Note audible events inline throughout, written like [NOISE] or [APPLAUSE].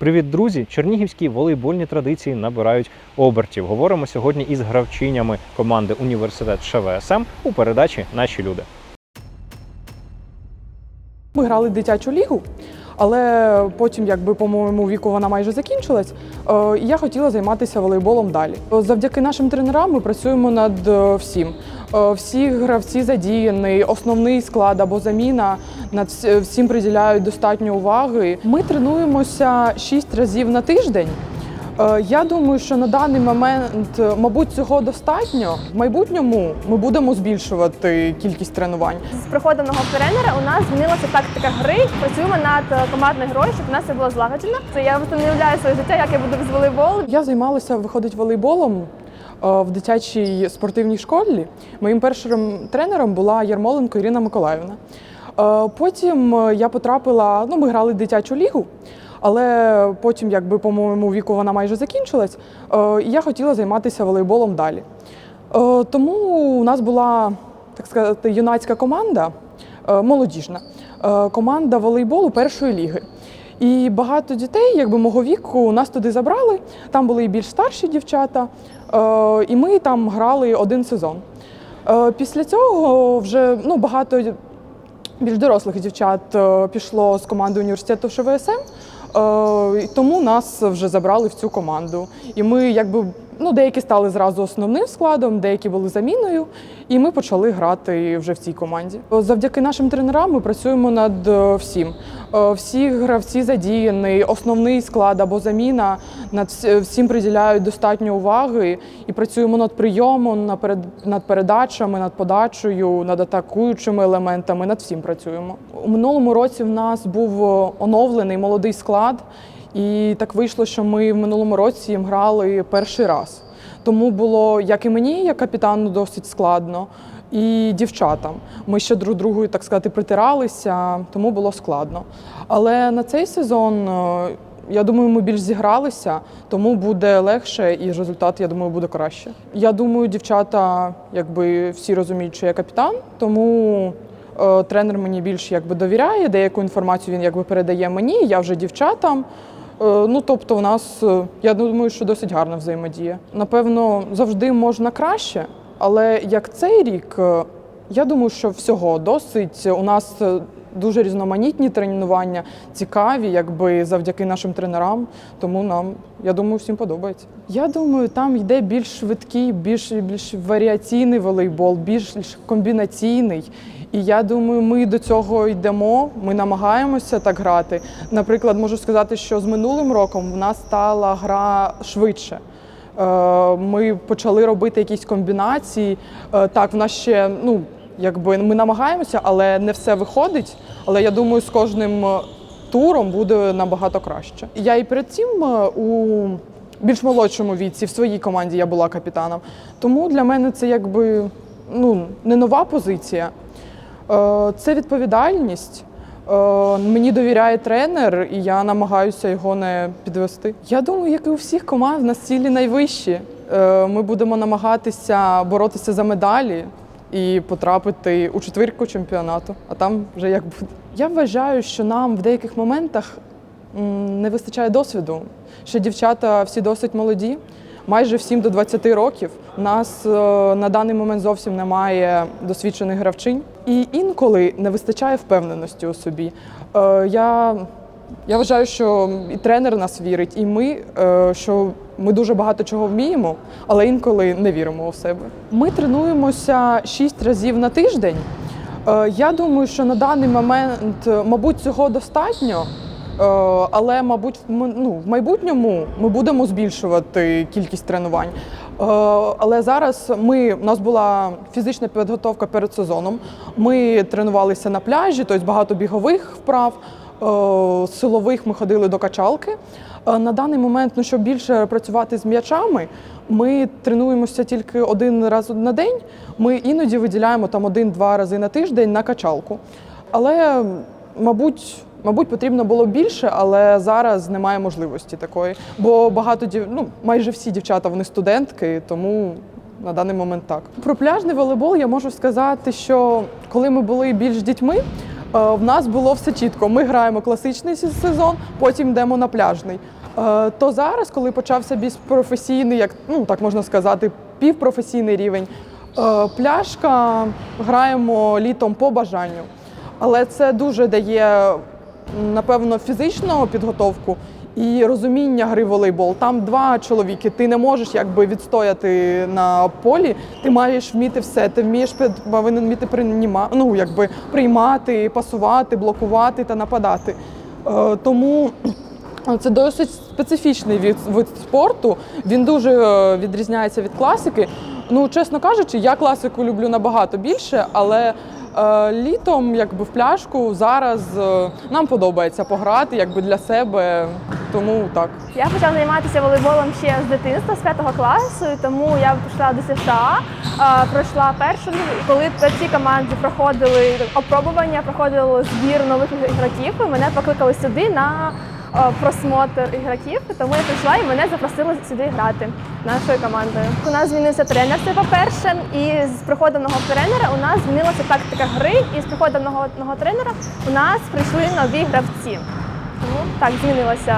Привіт, друзі! Чернігівські волейбольні традиції набирають обертів. Говоримо сьогодні із гравчинями команди Університет ШВСМ у передачі Наші люди. Ми грали дитячу лігу, але потім, якби по моєму віку вона майже закінчилась, е, і я хотіла займатися волейболом далі. Завдяки нашим тренерам ми працюємо над е, всім. Е, Всі гравці задіяні, основний склад або заміна над всім приділяють достатньо уваги. Ми тренуємося шість разів на тиждень. Е, Я думаю, що на даний момент, е, мабуть, цього достатньо. В майбутньому ми будемо збільшувати кількість тренувань. З приходом нового тренера у нас змінилася тактика гри. Працюємо над е, командною грою, щоб у нас все було злагоджено. Це я просто не уявляю своє життя, як я буду без волейболу. Я займалася виходить волейболом е, в дитячій спортивній школі. Моїм першим тренером була Ярмоленко Ірина Миколаївна. Е, Потім е, я потрапила, ну ми грали дитячу лігу, але потім, якби по моєму віку вона майже закінчилась, е, і я хотіла займатися волейболом далі. Е, Тому у нас була так сказати юнацька команда, е, молодіжна е, команда волейболу першої ліги. І багато дітей, якби мого віку, нас туди забрали. Там були і більш старші дівчата, е, і ми там грали один сезон. Е, Після цього вже ну, багато більш дорослих дівчат е, пішло з команди університету ШВСМ, е, тому нас вже забрали в цю команду. І ми якби ну, деякі стали зразу основним складом, деякі були заміною, і ми почали грати вже в цій команді. Завдяки нашим тренерам ми працюємо над е, всім. Е, Всі гравці задіяні, основний склад або заміна над всім приділяють достатньо уваги і працюємо над прийомом, над перед- над передачами, над подачею, над атакуючими елементами, над всім працюємо. У минулому році в нас був е, оновлений молодий склад, і так вийшло, що ми в минулому році їм грали перший раз. Тому було як і мені, як капітану, досить складно, і дівчатам. Ми ще друг другу, так сказати, притиралися, тому було складно. Але на цей сезон, е, я думаю, ми більш зігралися, тому буде легше і результат, я думаю, буде краще. Я думаю, дівчата, якби всі розуміють, що я капітан, тому. е, Тренер мені більш якби довіряє, деяку інформацію він якби передає мені, я вже дівчатам. Е, Ну, тобто, у нас, е, я думаю, що досить гарна взаємодія. Напевно, завжди можна краще, але як цей рік, е, я думаю, що всього досить. У нас дуже різноманітні тренування, цікаві, якби завдяки нашим тренерам. Тому нам, я думаю, всім подобається. Я думаю, там йде більш швидкий, більш, більш варіаційний волейбол, більш комбінаційний. І я думаю, ми до цього йдемо. Ми намагаємося так грати. Наприклад, можу сказати, що з минулим роком в нас стала гра швидше. Е, Ми почали робити якісь комбінації. Е, Так, в нас ще ну якби ми намагаємося, але не все виходить. Але я думаю, з кожним е, туром буде набагато краще. Я і перед цим у більш молодшому віці в своїй команді я була капітаном. Тому для мене це якби ну не нова позиція. Е, Це відповідальність. Е, Мені довіряє тренер, і я намагаюся його не підвести. Я думаю, як і у всіх команд, в нас цілі найвищі. Е, Ми будемо намагатися боротися за медалі і потрапити у четвірку чемпіонату, а там вже як буде. Я вважаю, що нам в деяких моментах не вистачає досвіду. Ще дівчата всі досить молоді, майже всім до 20 років. У нас на даний момент зовсім немає досвідчених гравчинь. І інколи не вистачає впевненості у собі. Е, Я, я вважаю, що і тренер нас вірить, і ми, е, що ми дуже багато чого вміємо, але інколи не віримо у себе. Ми тренуємося 6 разів на тиждень. Е, Я думаю, що на даний момент, мабуть, цього достатньо. Е, Але, мабуть, ну, в майбутньому ми будемо збільшувати кількість тренувань. Е, Але зараз ми, у нас була фізична підготовка перед сезоном. Ми тренувалися на пляжі, тобто багато бігових вправ, е, силових ми ходили до качалки. Е, На даний момент, ну, щоб більше працювати з м'ячами, ми тренуємося тільки один раз на день. Ми іноді виділяємо там один-два рази на тиждень на качалку. Але, мабуть, мабуть, потрібно було більше, але зараз немає можливості такої. Бо багато дів... ну, майже всі дівчата вони студентки, тому на даний момент так. Про пляжний волейбол я можу сказати, що коли ми були більш дітьми, Е, В нас було все чітко. Ми граємо класичний сезон, потім йдемо на пляжний. Е, То зараз, коли почався більш професійний, як ну так можна сказати, півпрофесійний рівень, е, пляжка граємо літом по бажанню. Але це дуже дає, напевно, фізичну підготовку і розуміння гри волейбол. Там два чоловіки. Ти не можеш якби відстояти на полі. Ти маєш вміти все. Ти вмієш повинен вміти прийма, ну, якби приймати, пасувати, блокувати та нападати. Е, тому це досить специфічний від, вид спорту. Він дуже е, відрізняється від класики. Ну, чесно кажучи, я класику люблю набагато більше, але літом, якби в пляшку, зараз е, нам подобається пограти якби для себе. Тому так. Я почала займатися волейболом ще з дитинства, з п'ятого класу, тому я пішла до США, пройшла першу лігу. Коли ці команди проходили опробування, проходили збір нових ігроків, і мене покликали сюди на просмотр ігроків. Тому я прийшла і мене запросили сюди грати нашою командою. У нас змінився тренер, це по-перше, і з приходом нового тренера у нас змінилася тактика гри, і з приходом нового, тренера у нас прийшли нові гравці. Тому так змінилося.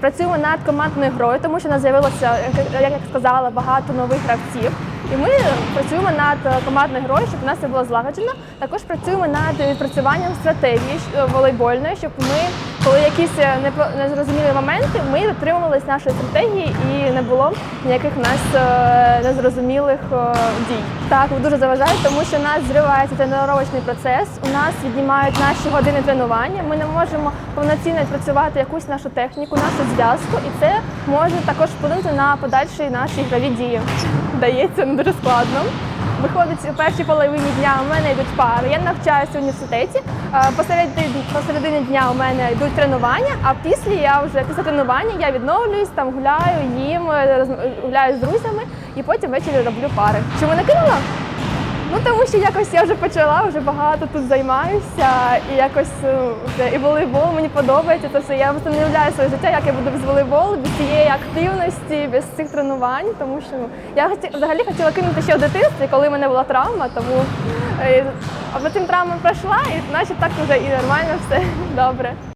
Працюємо над командною грою, тому що нас з'явилося, як я сказала, багато нових гравців. І ми працюємо над е, командною грою, щоб у нас це було злагоджено. Також працюємо над відпрацюванням стратегії е, волейбольної, щоб ми, коли якісь е, незрозумілі моменти, ми дотримувалися нашої стратегії і не було ніяких нас е, незрозумілих е, дій. Так, дуже заважають, тому що нас зривається тренувальний процес. У нас віднімають наші години тренування. Ми не можемо повноцінно відпрацювати якусь нашу техніку, нашу зв'язку, і це може також вплинути на подальші наші ігрові дії. Дається не дуже складно. Виходить, у першій половині дня у мене йдуть пари. Я навчаюся в університеті. Посередині, посередині дня у мене йдуть тренування, а після я вже після тренування я відновлююсь, там гуляю, їм, е, гуляю з друзями і потім ввечері роблю пари. Чому не кинула? Ну тому що якось я вже почала, вже багато тут займаюся, і якось е, вже і волейбол мені подобається. Це все. Я просто не уявляю своє життя, як я буду без волейболу, без цієї активності, без цих тренувань. Тому що ну, я взагалі хотіла кинути ще в дитинстві, коли в мене була травма, тому е, а потім травма пройшла, і значить так вже і нормально все [LAUGHS] добре.